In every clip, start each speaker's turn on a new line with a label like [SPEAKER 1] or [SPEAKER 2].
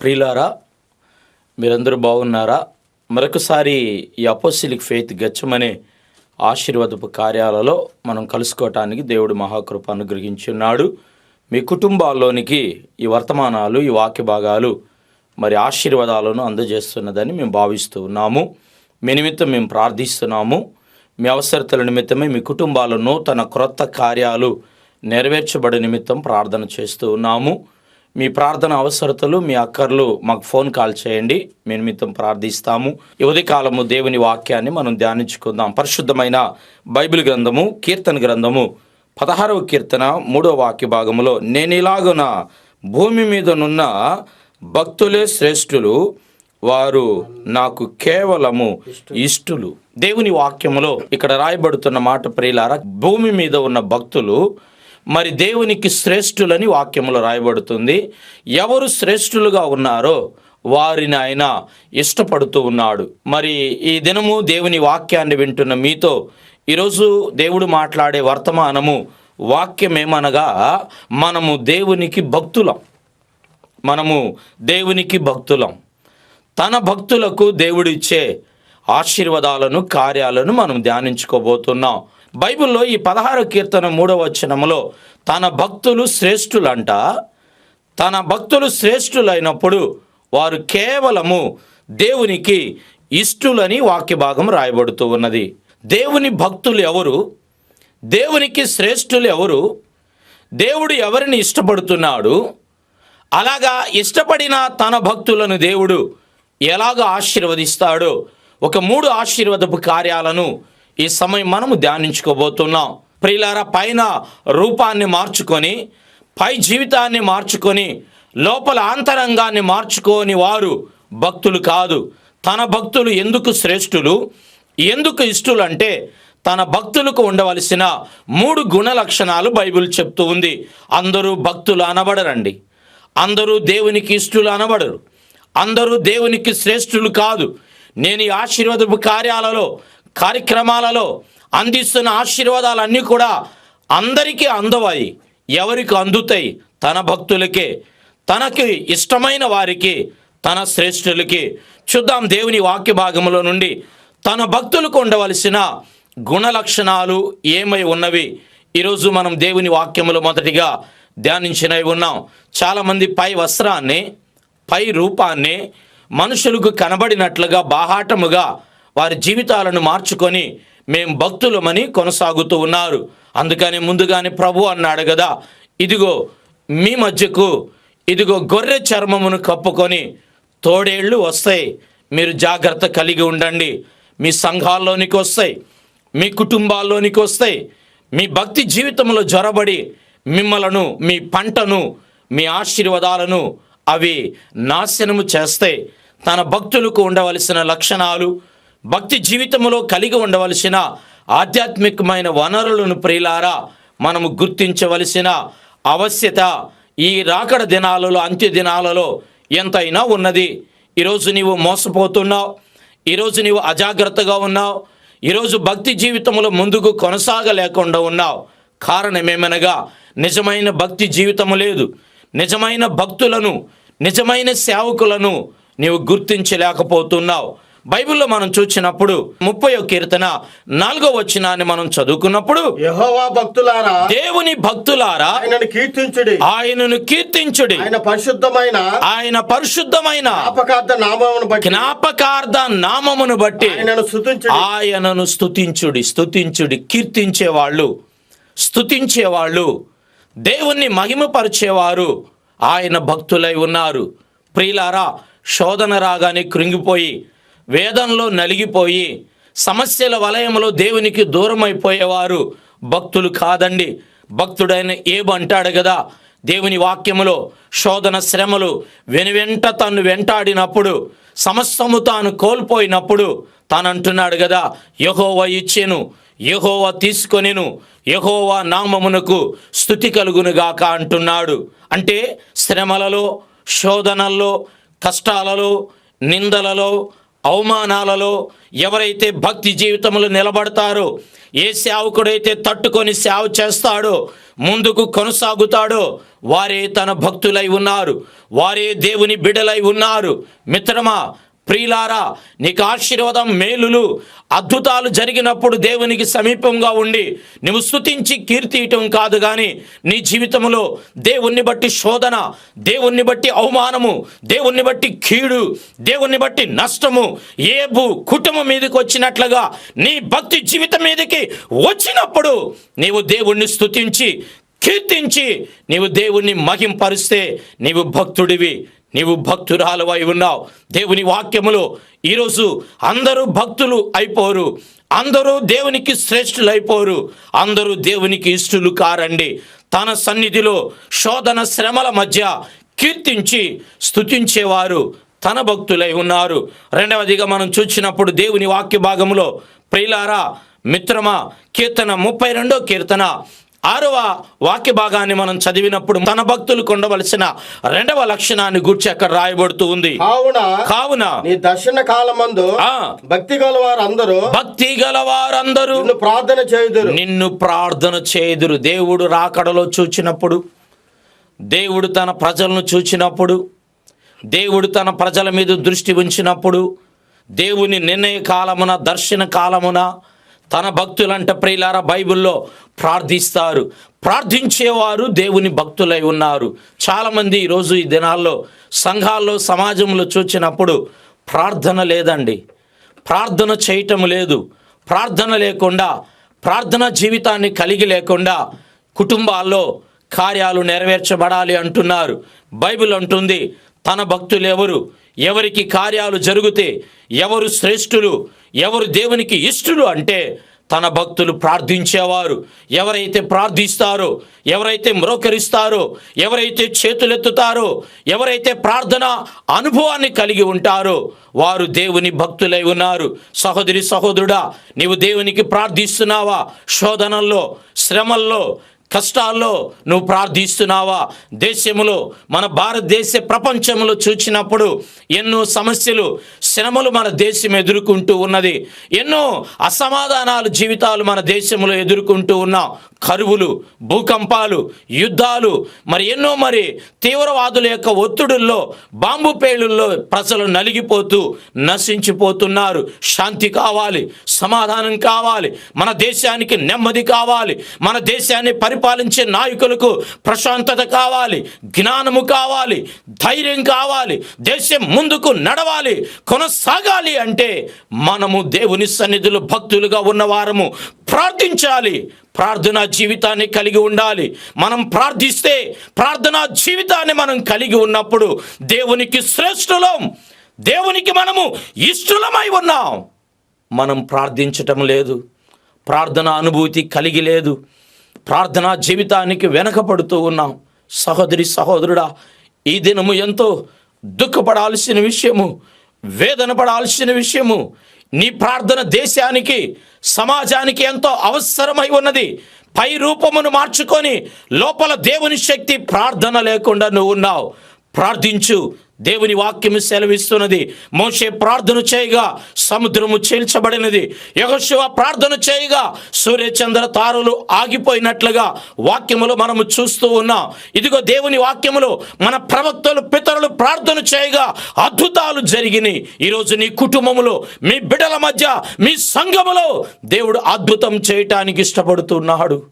[SPEAKER 1] ప్రియులారా మీరందరూ బాగున్నారా? మరొకసారి ఈ అపోసిలిక్ ఫెయిత్ గచ్చమనే ఆశీర్వాదపు కార్యాలలో మనం కలుసుకోవటానికి దేవుడు మహాకృప అనుగ్రహించున్నాడు. మీ కుటుంబాల్లోనికి ఈ వర్తమానాలు ఈ వాక్య భాగాలు మరి ఆశీర్వాదాలను అందజేస్తున్నదని మేము భావిస్తూ ఉన్నాము. మీ నిమిత్తం మేము ప్రార్థిస్తున్నాము. మీ అవసరతల నిమిత్తమే మీ కుటుంబాలను తన క్రొత్త కార్యాలు నెరవేర్చబడే నిమిత్తం ప్రార్థన చేస్తూ ఉన్నాము. మీ ప్రార్థన అవసరతలు మీ అక్కర్లు మాకు ఫోన్ కాల్ చేయండి. మీ నిమిత్తం ప్రార్థిస్తాము. ఈ కాలము దేవుని వాక్యాన్ని మనం ధ్యానించుకుందాం. పరిశుద్ధమైన బైబిల్ గ్రంథము కీర్తన గ్రంథము పదహారవ కీర్తన మూడవ వాక్య భాగములో నేను ఇలాగున భూమి మీదనున్న భక్తులే శ్రేష్ఠులు వారు నాకు కేవలము ఇష్టులు. దేవుని వాక్యములో ఇక్కడ రాయబడుతున్న మాట ప్రియులారా భూమి మీద ఉన్న భక్తులు మరి దేవునికి శ్రేష్ఠులని వాక్యములు రాయబడుతుంది. ఎవరు శ్రేష్ఠులుగా ఉన్నారో వారిని ఆయన ఇష్టపడుతూ ఉన్నాడు. మరి ఈ దినము దేవుని వాక్యాన్ని వింటున్న మీతో ఈరోజు దేవుడు మాట్లాడే వర్తమానము వాక్యం ఏమనగా మనము దేవునికి భక్తులం. మనము దేవునికి భక్తులం. తన భక్తులకు దేవుడిచ్చే ఆశీర్వాదాలను కార్యాలను మనం ధ్యానించుకోబోతున్నాం. బైబిల్లో ఈ పదహారు కీర్తన మూడవ వచనములో తన భక్తులు శ్రేష్ఠులంట. తన భక్తులు శ్రేష్ఠులైనప్పుడు వారు కేవలము దేవునికి ఇష్టులని వాక్య భాగం రాయబడుతూ ఉన్నది. దేవుని భక్తులు ఎవరు? దేవునికి శ్రేష్ఠులు ఎవరు? దేవుడు ఎవరిని ఇష్టపడుతున్నాడు? అలాగా ఇష్టపడిన తన భక్తులను దేవుడు ఎలాగ ఆశీర్వదిస్తాడో ఒక మూడు ఆశీర్వదపు కార్యాలను ఈ సమయం మనము ధ్యానించుకోబోతున్నాం. ప్రియులార పైన రూపాన్ని మార్చుకొని పై జీవితాన్ని మార్చుకొని లోపల ఆంతరంగాన్ని మార్చుకోని వారు భక్తులు కాదు. తన భక్తులు ఎందుకు శ్రేష్ఠులు? ఎందుకు ఇష్టులు అంటే తన భక్తులకు ఉండవలసిన మూడు గుణ లక్షణాలు బైబిల్ చెప్తూ ఉంది. అందరూ భక్తులు అనబడరండి. అందరూ దేవునికి ఇష్టులు అనబడరు. అందరూ దేవునికి శ్రేష్ఠులు కాదు. నేను ఈ ఆశీర్వాదపు కార్యాలలో కార్యక్రమాలలో అందిస్తున్న ఆశీర్వాదాలన్నీ కూడా అందరికీ అందవాయి ఎవరికి అందుతాయి తన భక్తులకే తనకి ఇష్టమైన వారికి తన శ్రేష్ఠులకి. చూద్దాం దేవుని వాక్య భాగంలో నుండి తన భక్తులకు ఉండవలసిన గుణ లక్షణాలు ఏమై ఉన్నవి? ఈరోజు మనం దేవుని వాక్యములు మొదటిగా ధ్యానించినవి ఉన్నాం. చాలామంది పై వస్త్రాన్ని పై రూపాన్ని మనుషులకు కనబడినట్లుగా బాహాటముగా వారి జీవితాలను మార్చుకొని మేము భక్తులమని కొనసాగుతూ ఉన్నారు. అందుకని ముందుగానే ప్రభు అన్నాడు కదా ఇదిగో మీ మధ్యకు ఇదిగో గొర్రె చర్మమును కప్పుకొని తోడేళ్ళు వస్తాయి. మీరు జాగ్రత్త కలిగి ఉండండి. మీ సంఘాల్లోనికి వస్తాయి మీ కుటుంబాల్లోనికి వస్తాయి. మీ భక్తి జీవితంలో జొరబడి మిమ్మలను మీ పంటను మీ ఆశీర్వాదాలను అవి నాశనము చేస్తాయి. తన భక్తులకు ఉండవలసిన లక్షణాలు భక్తి జీవితంలో కలిగి ఉండవలసిన ఆధ్యాత్మికమైన వనరులను ప్రియులారా మనము గుర్తించవలసిన అవశ్యత ఈ రాకడ దినాలలో అంత్య దినాలలో ఎంతైనా ఉన్నది. ఈరోజు నీవు మోసపోతున్నావు. ఈరోజు నీవు అజాగ్రత్తగా ఉన్నావు. ఈరోజు భక్తి జీవితంలో ముందుకు కొనసాగలేకుండా ఉన్నావు. కారణమేమనగా నిజమైన భక్తి జీవితము లేదు. నిజమైన భక్తులను నిజమైన సేవకులను నీవు గుర్తించలేకపోతున్నావు. బైబిల్లో మనం చూసినప్పుడు ముప్పై కీర్తన నాలుగో వచనాన్ని మనం చదువుకున్నప్పుడు
[SPEAKER 2] యెహోవా భక్తులారా
[SPEAKER 1] దేవుని భక్తులారా
[SPEAKER 2] ఆయనను కీర్తించుడి.
[SPEAKER 1] ఆయనను కీర్తించుడి.
[SPEAKER 2] ఆయన పరిశుద్ధమైన
[SPEAKER 1] ఆయన పరిశుద్ధమైన
[SPEAKER 2] జ్ఞాపకార్థ నామమును బట్టి.
[SPEAKER 1] జ్ఞాపకార్థ నామమును బట్టి
[SPEAKER 2] ఆయనను స్తుతించుడి.
[SPEAKER 1] ఆయనను స్తుతించుడి స్తుతించుడి కీర్తించేవాళ్ళు స్తుతించేవాళ్ళు దేవుణ్ణి మహిమపరిచేవారు ఆయన భక్తులై ఉన్నారు. ప్రియులారా శోధన రాగానే కృంగిపోయి వేదంలో నలిగిపోయి సమస్యల వలయంలో దేవునికి దూరమైపోయేవారు భక్తులు కాదండి. భక్తుడైన ఏబు అంటాడు కదా దేవుని వాక్యములో శోధన శ్రమలు వెనువెంట తను వెంటాడినప్పుడు సమస్తము తాను కోల్పోయినప్పుడు తాను అంటున్నాడు కదా యహోవ ఇచ్చెను యహోవ తీసుకొనిను యహోవ నామమునకు స్థుతి కలుగునుగాక అంటున్నాడు. అంటే శ్రమలలో శోధనల్లో కష్టాలలో నిందలలో అవమానాలలో ఎవరైతే భక్తి జీవితంలో నిలబడతారో ఏ సేవకుడైతే తట్టుకొని సేవ చేస్తాడో ముందుకు కొనసాగుతాడో వారే తన భక్తులై ఉన్నారు. వారే దేవుని బిడలై ఉన్నారు. మిత్రమా ప్రియులారా నీకు ఆశీర్వాదం మేలులు అద్భుతాలు జరిగినప్పుడు దేవునికి సమీపంగా ఉండి నువ్వు స్తుతించి కీర్తియటం కాదు కానీ నీ జీవితంలో దేవుణ్ణి బట్టి శోధన దేవుణ్ణి బట్టి అవమానము దేవుణ్ణి బట్టి కీడు దేవుణ్ణి బట్టి నష్టము ఏబు కుటుంబం మీదకి వచ్చినట్లుగా నీ భక్తి జీవితం మీదకి వచ్చినప్పుడు నీవు దేవుణ్ణి స్తుతించి కీర్తించి నీవు దేవుణ్ణి మహింపరిస్తే నీవు భక్తుడివి. నీవు భక్తురాలవై ఉన్నావు. దేవుని వాక్యములో ఈరోజు అందరూ భక్తులు అయిపోరు. అందరూ దేవునికి శ్రేష్ఠులు అయిపోరు అందరూ దేవునికి ఇష్టలు కారండి. తన సన్నిధిలో శోధన శ్రమల మధ్య కీర్తించి స్థుతించేవారు తన భక్తులై ఉన్నారు. రెండవదిగా మనం చూసినప్పుడు దేవుని వాక్య భాగములో ప్రియులారా మిత్రమా కీర్తన ముప్పై రెండో కీర్తన ఆరవ వాక్య భాగాన్ని మనం చదివినప్పుడు తన భక్తులు కొండవలసిన రెండవ లక్షణాన్ని గూర్చి అక్కడ రాయబడుతూ ఉంది.
[SPEAKER 2] కావున
[SPEAKER 1] కావున
[SPEAKER 2] నీ దర్శన కాలమందు. భక్తి గల వారందరూ
[SPEAKER 1] భక్తి గల వారందరూ
[SPEAKER 2] నిన్ను ప్రార్థన చేయుదురు.
[SPEAKER 1] నిన్ను ప్రార్థన చేదురు దేవుడు రాకడలో చూచినప్పుడు దేవుడు తన ప్రజలను చూచినప్పుడు దేవుడు తన ప్రజల మీద దృష్టి ఉంచినప్పుడు దేవుని నిర్ణయ కాలమున దర్శన కాలమున తన భక్తులంట ప్రియులారా బైబిల్లో ప్రార్థిస్తారు. ప్రార్థించేవారు దేవుని భక్తులై ఉన్నారు. చాలామంది ఈరోజు ఈ దినాల్లో సంఘాల్లో సమాజంలో చూచినప్పుడు ప్రార్థన లేదండి. ప్రార్థన చేయటం లేదు. ప్రార్థన లేకుండా ప్రార్థన జీవితాన్ని కలిగి లేకుండా కుటుంబాల్లో కార్యాలు నెరవేర్చబడాలి అంటున్నారు. బైబిల్ అంటుంది తన భక్తులు ఎవరు? ఎవరికి కార్యాలు జరిగితే ఎవరు శ్రేష్ఠులు ఎవరు దేవునికి ఇష్టలు అంటే తన భక్తులు ప్రార్థించేవారు. ఎవరైతే ప్రార్థిస్తారో ఎవరైతే మ్రోకరిస్తారో ఎవరైతే చేతులెత్తుతారో ఎవరైతే ప్రార్థన అనుభవాన్ని కలిగి ఉంటారో వారు దేవుని భక్తులై ఉన్నారు. సహోదరి సహోదరుడా నీవు దేవునికి ప్రార్థిస్తున్నావా? శోధనల్లో శ్రమల్లో కష్టాల్లో నువ్వు ప్రార్థిస్తున్నావా? దేశంలో మన భారతదేశ ప్రపంచంలో చూచినప్పుడు ఎన్నో సమస్యలు శ్రమలు మన దేశం ఎదుర్కొంటూ ఉన్నది. ఎన్నో అసమాధానాలు జీవితాలు మన దేశంలో ఎదుర్కొంటూ ఉన్నాం కరువులు భూకంపాలు యుద్ధాలు మరి ఎన్నో మరి తీవ్రవాదుల యొక్క ఒత్తిడుల్లో బాంబు పేలుల్లో ప్రజలు నలిగిపోతూ నశించిపోతున్నారు. శాంతి కావాలి సమాధానం కావాలి మన దేశానికి నెమ్మది కావాలి మన దేశాన్ని పరి పరిపాలించే నాయకులకు ప్రశాంతత కావాలి జ్ఞానము కావాలి ధైర్యం కావాలి దేశం ముందుకు నడవాలి కొనసాగాలి అంటే మనము దేవుని సన్నిధిలో భక్తులుగా ఉన్నవారము. ప్రార్థించాలి ప్రార్థనా జీవితాన్ని కలిగి ఉండాలి. మనం ప్రార్థిస్తే ప్రార్థనా జీవితాన్ని మనం కలిగి ఉన్నప్పుడు దేవునికి శ్రేష్ఠులం దేవునికి మనము ఇష్టలమై ఉన్నాం. మనం ప్రార్థించటం లేదు ప్రార్థన అనుభూతి కలిగి లేదు ప్రార్థనా జీవితానికి వెనకబడుతూ ఉన్నాం. సహోదరి సహోదరుడా ఈ దినము ఎంతో దుఃఖపడాల్సిన విషయము వేదన పడాల్సిన విషయము. నీ ప్రార్థన దేశానికి సమాజానికి ఎంతో అవసరమై ఉన్నది. పై రూపమును మార్చుకొని లోపల దేవుని శక్తి ప్రార్థన లేకుండా నువ్వు ఉన్నావు. ప్రార్థించు. దేవుని వాక్యము సెలవిస్తున్నది. మోషే ప్రార్థన చేయగా సముద్రము చీల్చబడినది. యగశివ ప్రార్థన చేయగా సూర్యచంద్ర తారలు ఆగిపోయినట్లుగా వాక్యములు మనము చూస్తూ ఉన్నాం. ఇదిగో దేవుని వాక్యములో మన ప్రవక్తలు పితరులు ప్రార్థన చేయగా అద్భుతాలు జరిగినాయి. ఈరోజు నీ కుటుంబములో మీ బిడ్డల మధ్య మీ సంఘములో దేవుడు అద్భుతం చేయటానికి ఇష్టపడుతున్నాడు.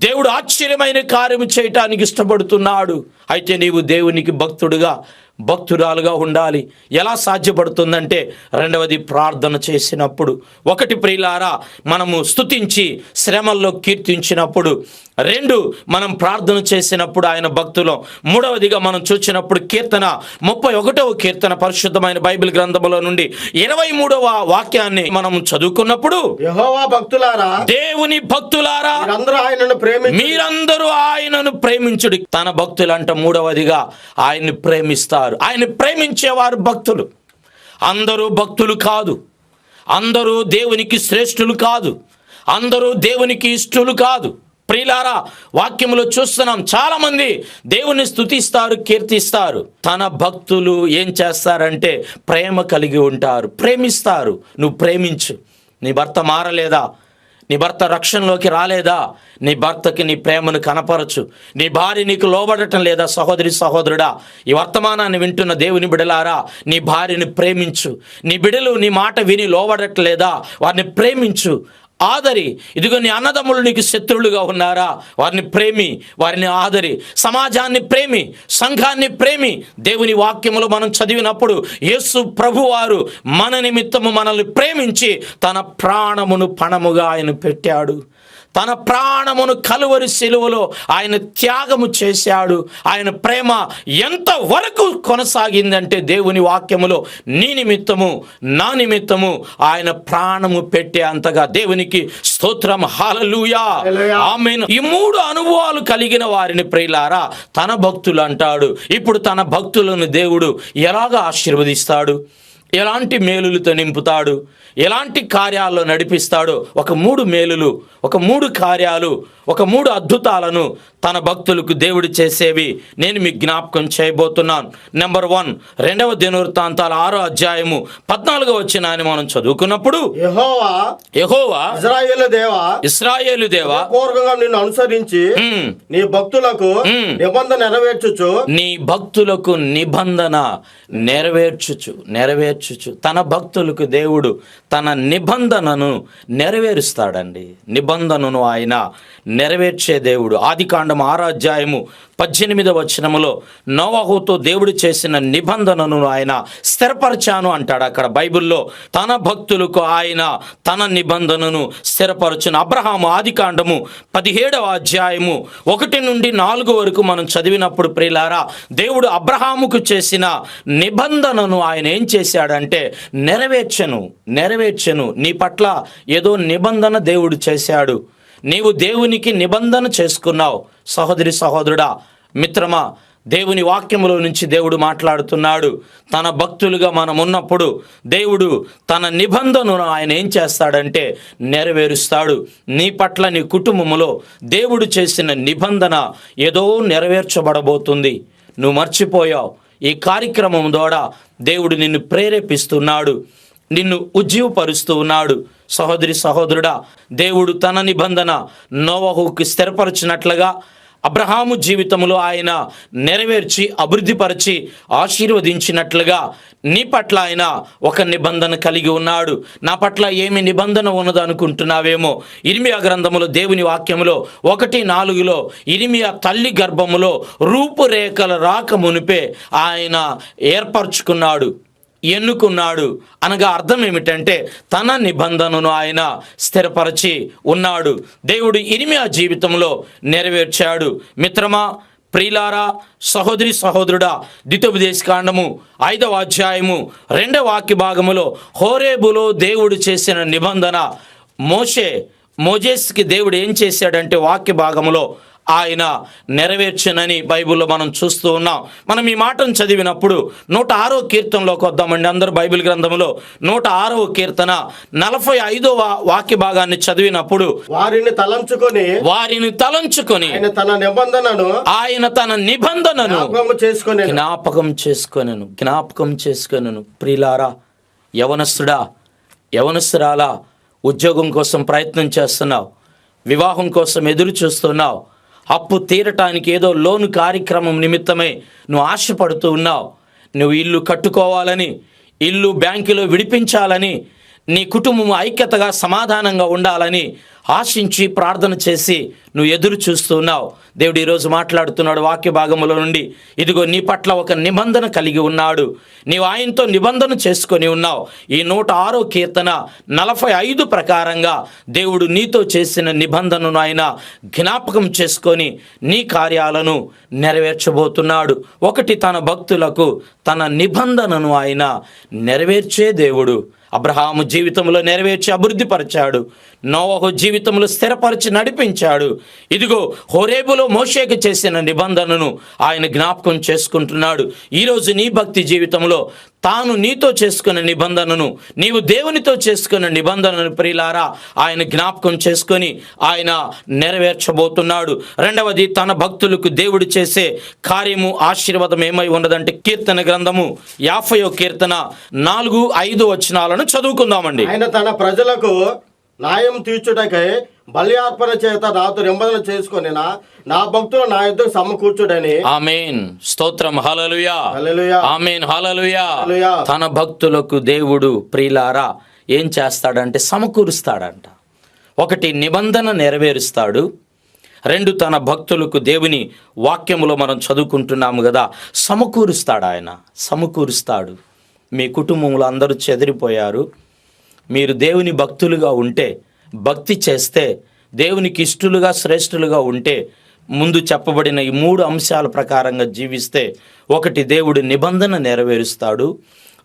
[SPEAKER 1] దేవుడు ఆశ్చర్యమైన కార్యము చేయటానికి ఇష్టపడుతున్నాడు. అయితే నీవు దేవునికి భక్తుడుగా భక్తురాలుగా ఉండాలి. ఎలా సాధ్యపడుతుందంటే రెండవది ప్రార్థన చేసినప్పుడు. ఒకటి ప్రియులారా మనము స్తుతించి శ్రమల్లో కీర్తించినప్పుడు. రెండు మనం ప్రార్థన చేసినప్పుడు ఆయన భక్తులం. మూడవదిగా మనం చూసినప్పుడు కీర్తన ముప్పై ఒకటవ కీర్తన పరిశుద్ధమైన బైబిల్ గ్రంథములో నుండి ఇరవై మూడవ వాక్యాన్ని మనం చదువుకున్నప్పుడు
[SPEAKER 2] భక్తులారా
[SPEAKER 1] దేవుని భక్తులారా
[SPEAKER 2] మీరందరూ ఆయనను ప్రేమించి
[SPEAKER 1] మీరందరూ ఆయనను ప్రేమించుడి. తన భక్తులంట మూడవదిగా ఆయన్ని ప్రేమిస్తారు. ఆయన ప్రేమించేవారు భక్తులు. అందరూ భక్తులు కాదు. అందరూ దేవునికి శ్రేష్ఠులు కాదు. అందరూ దేవునికి ఇష్టలు కాదు. ప్రియులారా వాక్యములో చూస్తున్నాం. చాలామంది దేవుని స్తుతిస్తారు కీర్తిస్తారు. తన భక్తులు ఏం చేస్తారంటే ప్రేమ కలిగి ఉంటారు. ప్రేమిస్తారు. నువ్వు ప్రేమించు. నీ భర్త మారలేదా? నీ భర్త రక్షణలోకి రాలేదా? నీ భర్తకి నీ ప్రేమను కనపరచు. నీ భార్య నీకు లోబడటం లేదా? సహోదరి సహోదరుడా ఈ వర్తమానాన్ని వింటున్న దేవుని బిడలారా నీ భార్యని ప్రేమించు. నీ బిడలు నీ మాట విని లోబడట్లేదా? వారిని ప్రేమించు. ఆదరి. ఇదిగో నీ అన్నదమ్ములు నీకు శత్రువులుగా ఉన్నారా? వారిని ప్రేమి వారిని ఆదరి. సమాజాన్ని ప్రేమి సంఘాన్ని ప్రేమి. దేవుని వాక్యములు మనం చదివినప్పుడు యేసు ప్రభువారు మన నిమిత్తము మనల్ని ప్రేమించి తన ప్రాణమును పణముగా ఆయన పెట్టాడు. తన ప్రాణమును కలువరి శిలువలో ఆయన త్యాగము చేశాడు. ఆయన ప్రేమ ఎంత వరకు కొనసాగిందంటే దేవుని వాక్యములో నీ నిమిత్తము నా నిమిత్తము ఆయన ప్రాణము పెట్టే అంతగా దేవునికి స్తోత్రం. హాలలుయా. ఆమెను. ఈ మూడు అనుభవాలు కలిగిన వారిని ప్రియులారా తన భక్తులు అంటాడు. ఇప్పుడు తన భక్తులను దేవుడు ఎలాగ ఆశీర్వదిస్తాడు? ఎలాంటి మేలులతో నింపుతాడు? ఎలాంటి కార్యాల్లో నడిపిస్తాడో? ఒక మూడు మేలులు ఒక మూడు కార్యాలు ఒక మూడు అద్భుతాలను తన భక్తులకు దేవుడు చేసేవి నేను మీకు జ్ఞాపకం చేయబోతున్నాను. నెంబర్ వన్ రెండవ దినవృత్తాంతాల ఆరో అధ్యాయము పద్నాలుగో వచ్చిన అని మనం చదువుకున్నప్పుడు
[SPEAKER 2] యెహోవా
[SPEAKER 1] యెహోవా
[SPEAKER 2] ఇజ్రాయేలు దేవా
[SPEAKER 1] ఇస్రాయేలు దేవా
[SPEAKER 2] పూర్వకంగా నిన్ను అనుసరించి నీ భక్తులకు నిబంధన నెరవేర్చుచు.
[SPEAKER 1] నీ భక్తులకు నిబంధన నెరవేర్చుచు. నెరవేర్చుచు తన భక్తులకు దేవుడు తన నిబంధనను నెరవేరుస్తాడండి. నిబంధనను ఆయన నెరవేర్చే దేవుడు. ఆదికాండం ఆరాధ్యాయము పద్దెనిమిదవ వచనములో నోవహుతో దేవుడు చేసిన నిబంధనను ఆయన స్థిరపరచాను అంటాడు. అక్కడ బైబిల్లో తన భక్తులకు ఆయన తన నిబంధనను స్థిరపరచును. అబ్రహాము ఆదికాండము పదిహేడవ అధ్యాయము ఒకటి నుండి నాలుగు వరకు మనం చదివినప్పుడు ప్రియులారా దేవుడు అబ్రహాముకు చేసిన నిబంధనను ఆయన ఏం చేశాడు చేశాడంటే నెరవేర్చను నెరవేర్చను. నీ పట్ల ఏదో నిబంధన దేవుడు చేశాడు. నీవు దేవునికి నిబంధన చేసుకున్నావు. సహోదరి సహోదరుడా మిత్రమా దేవుని వాక్యములో నుంచి దేవుడు మాట్లాడుతున్నాడు. తన భక్తులుగా మనం ఉన్నప్పుడు దేవుడు తన నిబంధనను ఆయన ఏం చేస్తాడంటే నెరవేరుస్తాడు. నీ పట్ల నీ కుటుంబములో దేవుడు చేసిన నిబంధన ఏదో నెరవేర్చబడబోతుంది. నువ్వు మర్చిపోయావు. ఈ కార్యక్రమం ద్వారా దేవుడు నిన్ను ప్రేరేపిస్తున్నాడు నిన్ను ఉజ్జీవపరుస్తూ ఉన్నాడు. సహోదరి సహోదరుడా దేవుడు తన నిబంధన నోవహుకి స్థిరపరచినట్లుగా అబ్రహాము జీవితంలో ఆయన నెరవేర్చి అభివృద్ధిపరిచి ఆశీర్వదించినట్లుగా నీ పట్ల ఆయన ఒక నిబంధన కలిగి ఉన్నాడు. నా పట్ల ఏమి నిబంధన ఉన్నది అనుకుంటున్నావేమో? ఇరిమియా గ్రంథములో దేవుని వాక్యములో ఒకటి నాలుగులో ఇరిమియా తల్లి గర్భములో రూపురేఖలు రాక మునిపే ఆయన ఏర్పరచుకున్నాడు. ఎన్నుకున్నాడు అనగా అర్థం ఏమిటంటే తన నిబంధనను ఆయన స్థిరపరచి ఉన్నాడు. దేవుడు ఇరిమియా జీవితంలో నెరవేర్చాడు. మిత్రమా ప్రియులారా సహోదరి సహోదరుడా ద్వితోపదేశ కాండము ఐదవ అధ్యాయము రెండవ వాక్య భాగములో హోరేబులో దేవుడు చేసిన నిబంధన మోషే మోజేస్కి దేవుడు ఏం చేశాడంటే వాక్య భాగములో ఆయన నెరవేర్చనని బైబిల్లో మనం చూస్తూ ఉన్నాం. మనం ఈ మాటను చదివినప్పుడు నూట ఆరో కీర్తనలోకి వద్దామండి. అందరూ బైబిల్ గ్రంథంలో నూట ఆరవ కీర్తన నలభై ఐదవ వాక్య భాగాన్ని చదివినప్పుడు
[SPEAKER 2] వారిని తలంచుకొని
[SPEAKER 1] వారిని తలంచుకొని
[SPEAKER 2] ఆయన తన నిబంధనను
[SPEAKER 1] ఆయన తన నిబంధనను
[SPEAKER 2] చేసుకొని
[SPEAKER 1] జ్ఞాపకం చేసుకొనెను. జ్ఞాపకం చేసుకొనెను. ప్రియులారా యవనస్తుడా యవనస్తురాలా ఉద్యోగం కోసం ప్రయత్నం చేస్తున్నావు. వివాహం కోసం ఎదురు చూస్తున్నావు అప్పు తీరటానికి ఏదో లోను కార్యక్రమం నిమిత్తమై నువ్వు ఆశపడుతూ ఉన్నావు. నువ్వు ఇల్లు కట్టుకోవాలని ఇల్లు బ్యాంకులో విడిపించాలని నీ కుటుంబం ఐక్యతగా సమాధానంగా ఉండాలని ఆశించి ప్రార్థన చేసి నువ్వు ఎదురు చూస్తున్నావు దేవుడు ఈరోజు మాట్లాడుతున్నాడు వాక్య భాగముల నుండి. ఇదిగో నీ పట్ల ఒక నిబంధన కలిగి ఉన్నాడు. నీవు ఆయనతో నిబంధన చేసుకొని ఉన్నావు. ఈ నూట ఆరో కీర్తన నలభై ఐదు ప్రకారంగా దేవుడు నీతో చేసిన నిబంధనను ఆయన జ్ఞాపకం చేసుకొని నీ కార్యాలను నెరవేర్చబోతున్నాడు. ఒకటి తన భక్తులకు తన నిబంధనను ఆయన నెరవేర్చే దేవుడు అబ్రహాము జీవితంలో నెరవేర్చి అభివృద్ధిపరిచాడు. నోవహు జీవితంలో స్థిరపరిచి నడిపించాడు. ఇదిగో హోరేబులో మోషేకి చేసిన నిబంధనను ఆయన జ్ఞాపకం చేసుకుంటున్నాడు. ఈరోజు నీ భక్తి జీవితంలో తాను నీతో చేసుకున్న నిబంధనను నీవు దేవునితో చేసుకున్న నిబంధనను ప్రియులారా ఆయన జ్ఞాపకం చేసుకొని ఆయన నెరవేర్చబోతున్నాడు. రెండవది తన భక్తులకు దేవుడు చేసే కార్యము ఆశీర్వాదం ఏమై ఉన్నదంటే కీర్తన గ్రంథము యాభయో కీర్తన నాలుగు ఐదు వచనాలను చదువుకుందామండి.
[SPEAKER 2] ఆయన తన ప్రజలకు న్యాయం తీర్చుటకై బలి అర్పణ చేత నాతో నిబంధన చేసుకొని నా భక్తులు నా యుద్ధకు సమకూర్చుడని
[SPEAKER 1] ఆమెన్. స్తోత్రం. హల్లెలూయా. ఆమెన్. హల్లెలూయా. తన భక్తులకు దేవుడు ప్రియులారా ఏం చేస్తాడంటే సమకూరుస్తాడంట. ఒకటి నిబంధన నెరవేరుస్తాడు. రెండు తన భక్తులకు దేవుని వాక్యములో మనం చదువుకుంటున్నాము కదా సమకూరుస్తాడు ఆయన. సమకూరుస్తాడు. మీ కుటుంబంలో అందరూ చెదిరిపోయారు. మీరు దేవుని భక్తులుగా ఉంటే భక్తి చేస్తే దేవునికి ఇష్టలుగా శ్రేష్ఠులుగా ఉంటే ముందు చెప్పబడిన ఈ మూడు అంశాల ప్రకారంగా జీవిస్తే ఒకటి దేవుడు నిబంధన నెరవేరుస్తాడు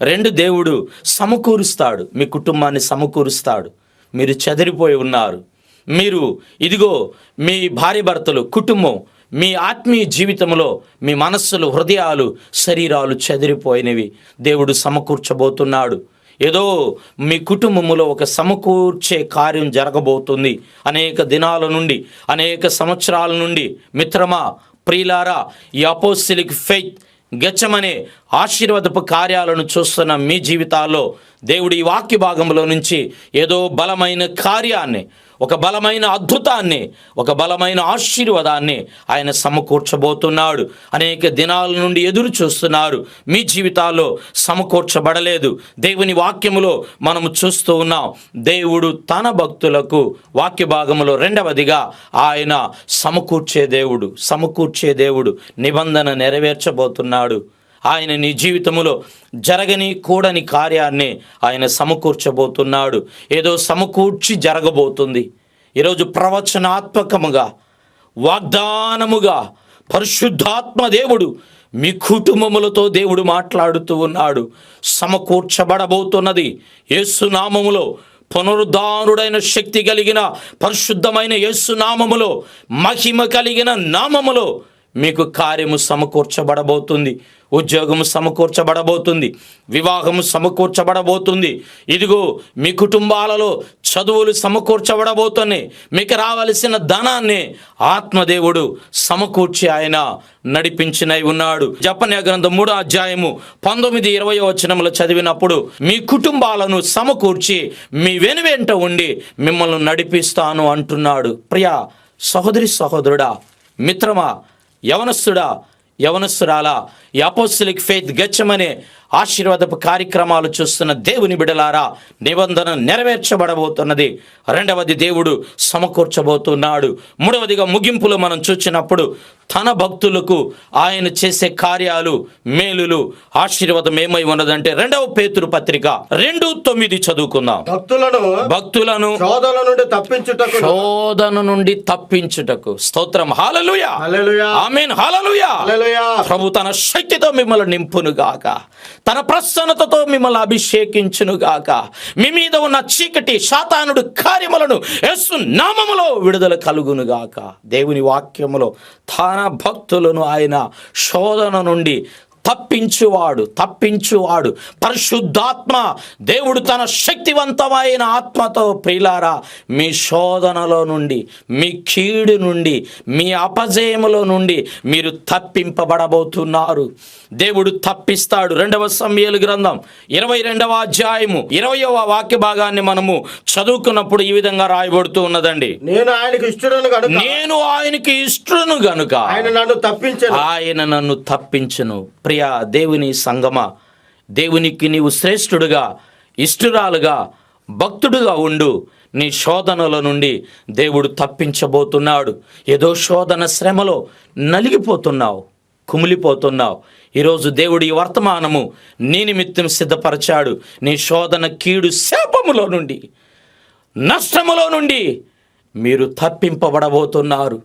[SPEAKER 1] రెండు దేవుడు సమకూరుస్తాడు మీ కుటుంబాన్ని సమకూరుస్తాడు మీరు చెదిరిపోయి ఉన్నారు మీరు ఇదిగో మీ భార్య భర్తలు కుటుంబం మీ ఆత్మీయ జీవితంలో మీ మనస్సులు హృదయాలు శరీరాలు చెదిరిపోయినవి దేవుడు సమకూర్చబోతున్నాడు. ఏదో మీ కుటుంబములో ఒక సమకూర్చే కార్యం జరగబోతుంది. అనేక దినాల నుండి అనేక సంవత్సరాల నుండి మిత్రమా ప్రియులారా ఈ అపోస్టిలిక్ ఫెయిత్ గెచ్చమనే ఆశీర్వదపు కార్యాలను చూస్తున్న మీ జీవితాల్లో దేవుడి ఈ వాక్య భాగంలో నుంచి ఏదో బలమైన కార్యాన్ని ఒక బలమైన అద్భుతాన్ని ఒక బలమైన ఆశీర్వాదాన్ని ఆయన సమకూర్చబోతున్నాడు. అనేక దినాల నుండి ఎదురు చూస్తున్నారు. మీ జీవితాల్లో సమకూర్చబడలేదు. దేవుని వాక్యములో మనము చూస్తూ ఉన్నాం దేవుడు తన భక్తులకు వాక్య భాగములో రెండవదిగా ఆయన సమకూర్చే దేవుడు సమకూర్చే దేవుడు నిబంధన నెరవేర్చబోతున్నాడు. ఆయన నీ జీవితంలో జరగని కూడని కార్యాన్ని ఆయన సమకూర్చబోతున్నాడు. ఏదో సమకూర్చి జరగబోతుంది. ఈరోజు ప్రవచనాత్మకముగా వాగ్దానముగా పరిశుద్ధాత్మ దేవుడు మీ కుటుంబములతో దేవుడు మాట్లాడుతూ ఉన్నాడు. సమకూర్చబడబోతున్నది యేసునామములో పునరుద్ధారుడైన శక్తి కలిగిన పరిశుద్ధమైన యేసునామములో మహిమ కలిగిన నామములో మీకు కార్యము సమకూర్చబడబోతుంది. ఉద్యోగము సమకూర్చబడబోతుంది వివాహము సమకూర్చబడబోతుంది. ఇదిగో మీ కుటుంబాలలో చదువులు సమకూర్చబడబోతున్నాయి. మీకు రావలసిన ధనాన్ని ఆత్మదేవుడు సమకూర్చి ఆయన నడిపించినై ఉన్నాడు. జపన్య గ్రంథం మూడో అధ్యాయము పంతొమ్మిది ఇరవై వచనములు చదివినప్పుడు మీ కుటుంబాలను సమకూర్చి మీ వెనువెంట ఉండి మిమ్మల్ని నడిపిస్తాను అంటున్నాడు. ప్రియా సహోదరి సహోదరుడా మిత్రమా యవనస్తుడా యవనస్తురాలా యాపోస్లిక్ ఫెయిత్ గచ్చమనే ఆశీర్వాదపు కార్యక్రమాలు చూస్తున్న దేవుని బిడలారా నిబంధన నెరవేర్చబడబోతున్నది. రెండవది దేవుడు సమకూర్చబోతున్నాడు. మూడవదిగా ముగింపులో మనం చూచినప్పుడు తన భక్తులకు ఆయన చేసే కార్యాలు మేలులు ఆశీర్వాదం ఏమై ఉన్నదంటే రెండవ పేతురు పత్రిక రెండు తొమ్మిది చదువుకుందాం.
[SPEAKER 2] భక్తులను
[SPEAKER 1] భక్తులను
[SPEAKER 2] శోధన నుండి తప్పించుటకు
[SPEAKER 1] శోధన నుండి తప్పించుటకు స్తోత్రం. హాలలుయా. ఆమెన్. హాలలుయా. ప్రభు తన శక్తితో మిమ్మల్ని నింపును గాక తన ప్రసన్నతతో మిమ్మల్ని అభిషేకించును గాక మీ మీద ఉన్న చీకటి శాతానుడు కార్యములను యస్సు నామములో విడుదల కలుగును గాక దేవుని వాక్యములో తన భక్తులను ఆయన శోధన నుండి తప్పించువాడు తప్పించువాడు. పరిశుద్ధాత్మ దేవుడు తన శక్తివంతమైన ఆత్మతో ప్రియులారా మీ శోధనలో నుండి మీ కీడు నుండి మీ అపజయములో నుండి మీరు తప్పింపబడబోతున్నారు. దేవుడు తప్పిస్తాడు. రెండవ సమయలు గ్రంథం ఇరవై రెండవ అధ్యాయము ఇరవయవ వాక్య భాగాన్ని మనము చదువుకున్నప్పుడు ఈ విధంగా రాయబడుతూ ఉన్నదండి.
[SPEAKER 2] నేను ఆయనకు ఇష్టడను కనుక
[SPEAKER 1] నేను ఆయనకి ఇష్టను గనుక
[SPEAKER 2] ఆయన నన్ను తప్పించను.
[SPEAKER 1] ఆయన నన్ను తప్పించును. ప్రియా దేవుని సంగమ. దేవునికి నీవు శ్రేష్ఠుడుగా ఇష్టురాలుగా భక్తుడుగా ఉండు. నీ శోధనల నుండి దేవుడు తప్పించబోతున్నాడు. ఏదో శోధన శ్రమలో నలిగిపోతున్నావు కుమిలిపోతున్నావు. ఈరోజు దేవుడి ఈ వర్తమానము నీ నిమిత్తం సిద్ధపరచాడు. నీ శోధన కీడు శాపములో నుండి నష్టములో నుండి మీరు తప్పింపబడబోతున్నారు.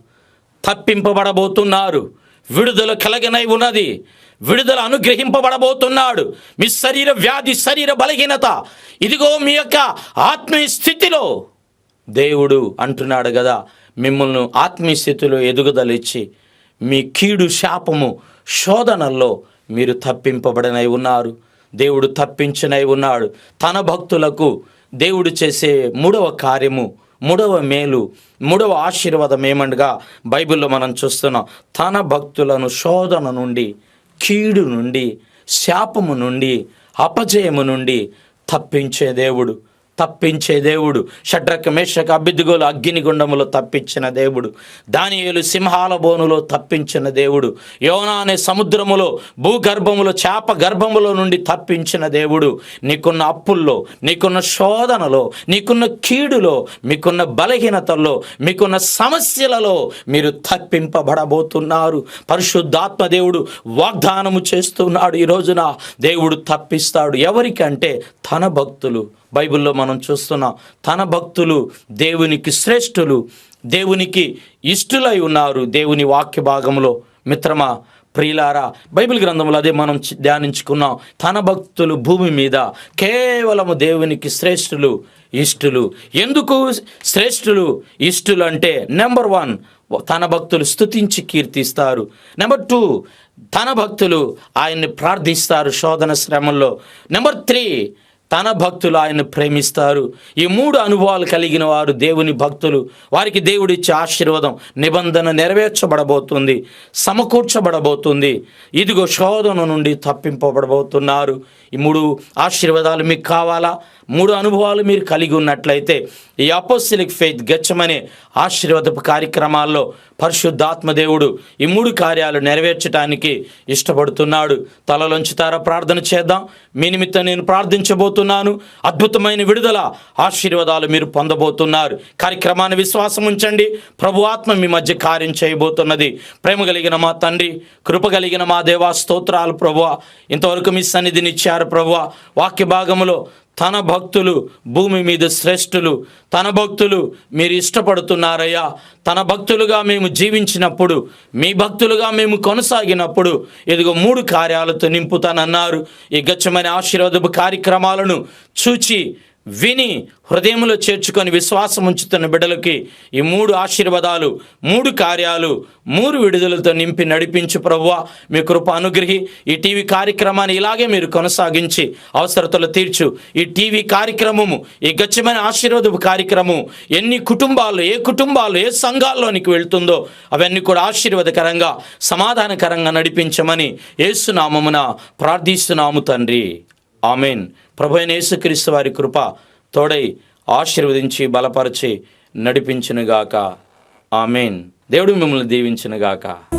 [SPEAKER 1] తప్పింపబడబోతున్నారు. విడుదల కలగనై ఉన్నది. విడుదల అనుగ్రహింపబడబోతున్నాడు. మీ శరీర వ్యాధి శరీర బలహీనత ఇదిగో మీ యొక్క ఆత్మీయ స్థితిలో. దేవుడు అంటున్నాడు కదా మిమ్మల్ని ఆత్మీయ స్థితిలో ఎదుగుదలిచ్చి మీ కీడు శాపము శోధనల్లో మీరు తప్పింపబడనై ఉన్నారు. దేవుడు తప్పించనై ఉన్నాడు. తన భక్తులకు దేవుడు చేసే మూడవ కార్యము మూడవ మేలు మూడవ ఆశీర్వాదం ఏమనగా బైబిల్లో మనం చూస్తున్నాం తన భక్తులను శోధన నుండి కీడు నుండి శాపము నుండి అపజయము నుండి తప్పించే దేవుడు. తప్పించే దేవుడు. షడ్రక మేషక అభిద్దుగోలు అగ్నిగుండములో తప్పించిన దేవుడు. దానియేలు సింహాల బోనులో తప్పించిన దేవుడు. యోనా అనే సముద్రములో భూగర్భములో చేప గర్భములో నుండి తప్పించిన దేవుడు. నీకున్న అప్పుల్లో నీకున్న శోధనలో నీకున్న కీడులో మీకున్న బలహీనతల్లో మీకున్న సమస్యలలో మీరు తప్పింపబడబోతున్నారు. పరిశుద్ధాత్మ దేవుడు వాగ్దానము చేస్తున్నాడు ఈ రోజున. దేవుడు తప్పిస్తాడు. ఎవరికంటే తన భక్తులు బైబిల్లో మనం చూస్తున్నాం తన భక్తులు దేవునికి శ్రేష్ఠులు దేవునికి ఇష్టులై ఉన్నారు. దేవుని వాక్య భాగంలో మిత్రమా ప్రియులారా బైబిల్ గ్రంథంలో అదే మనం ధ్యానించుకున్నాం. తన భక్తులు భూమి మీద కేవలము దేవునికి శ్రేష్ఠులు ఇష్టులు. ఎందుకు శ్రేష్ఠులు ఇష్టులు అంటే నెంబర్ వన్ తన భక్తులు స్తుతించి కీర్తిస్తారు. నెంబర్ టూ తన భక్తులు ఆయన్ని ప్రార్థిస్తారు శోధన శ్రమంలో. నెంబర్ త్రీ తన భక్తులు ఆయన ప్రేమిస్తారు. ఈ మూడు అనుభవాలు కలిగిన వారు దేవుని భక్తులు. వారికి దేవుడిచ్చే ఆశీర్వాదం నిబంధన నెరవేర్చబడబోతుంది సమకూర్చబడబోతుంది. ఇదిగో శోధన నుండి తప్పింపబడబోతున్నారు. ఈ మూడు ఆశీర్వాదాలు మీకు కావాలా? మూడు అనుభవాలు మీరు కలిగి ఉన్నట్లయితే ఈ అపోసిలిక్ ఫెయిత్ గచ్చమనే ఆశీర్వాదపు కార్యక్రమాల్లో పరిశుద్ధాత్మ దేవుడు ఈ మూడు కార్యాలు నెరవేర్చడానికి ఇష్టపడుతున్నాడు. తలలోంచుతారా ప్రార్థన చేద్దాం. మీ నిమిత్తం నేను ప్రార్థించబోతున్నాను. అద్భుతమైన విడుదల ఆశీర్వాదాలు మీరు పొందబోతున్నారు. కార్యక్రమాన్ని విశ్వాసం ఉంచండి. ప్రభు ఆత్మ మీ మధ్య కార్యం చేయబోతున్నది. ప్రేమ కలిగిన మా తండ్రి కృప కలిగిన మా దేవా స్తోత్రాలు ప్రభువ ఇంతవరకు మీ సన్నిధినిచ్చారు ప్రభువ వాక్య భాగములో తన భక్తులు భూమి మీద శ్రేష్ఠులు తన భక్తులు మీరు ఇష్టపడుతున్నారయ్యా. తన భక్తులుగా మేము జీవించినప్పుడు మీ భక్తులుగా మేము కొనసాగినప్పుడు ఇదిగో మూడు కార్యాలతో నింపుతానన్నారు. ఈ గచ్చమైన ఆశీర్వాదపు కార్యక్రమాలను చూచి విని హృదయంలో చేర్చుకొని విశ్వాసం ఉంచుతున్న బిడ్డలకి ఈ మూడు ఆశీర్వాదాలు మూడు కార్యాలు మూడు విడుదలతో నింపి నడిపించు ప్రభువా. మీ కృప అనుగ్రహి ఈ టీవీ కార్యక్రమాన్ని ఇలాగే మీరు కొనసాగించి అవసరతలు తీర్చు. ఈ టీవీ కార్యక్రమము ఈ గచ్చమైన ఆశీర్వాదపు కార్యక్రమం ఎన్ని కుటుంబాలు ఏ కుటుంబాలు ఏ సంఘాల్లోనికి వెళ్తుందో అవన్నీ కూడా ఆశీర్వాదకరంగా సమాధానకరంగా నడిపించమని ఏసునామమున ప్రార్థిస్తున్నాము తండ్రి. ఆమెన్. ప్రభు యేసుక్రీస్తు వారి కృప తోడై ఆశీర్వదించి బలపరిచి నడిపించునుగాక. ఆమెన్. దేవుడు మిమ్మల్ని దీవించునుగాక.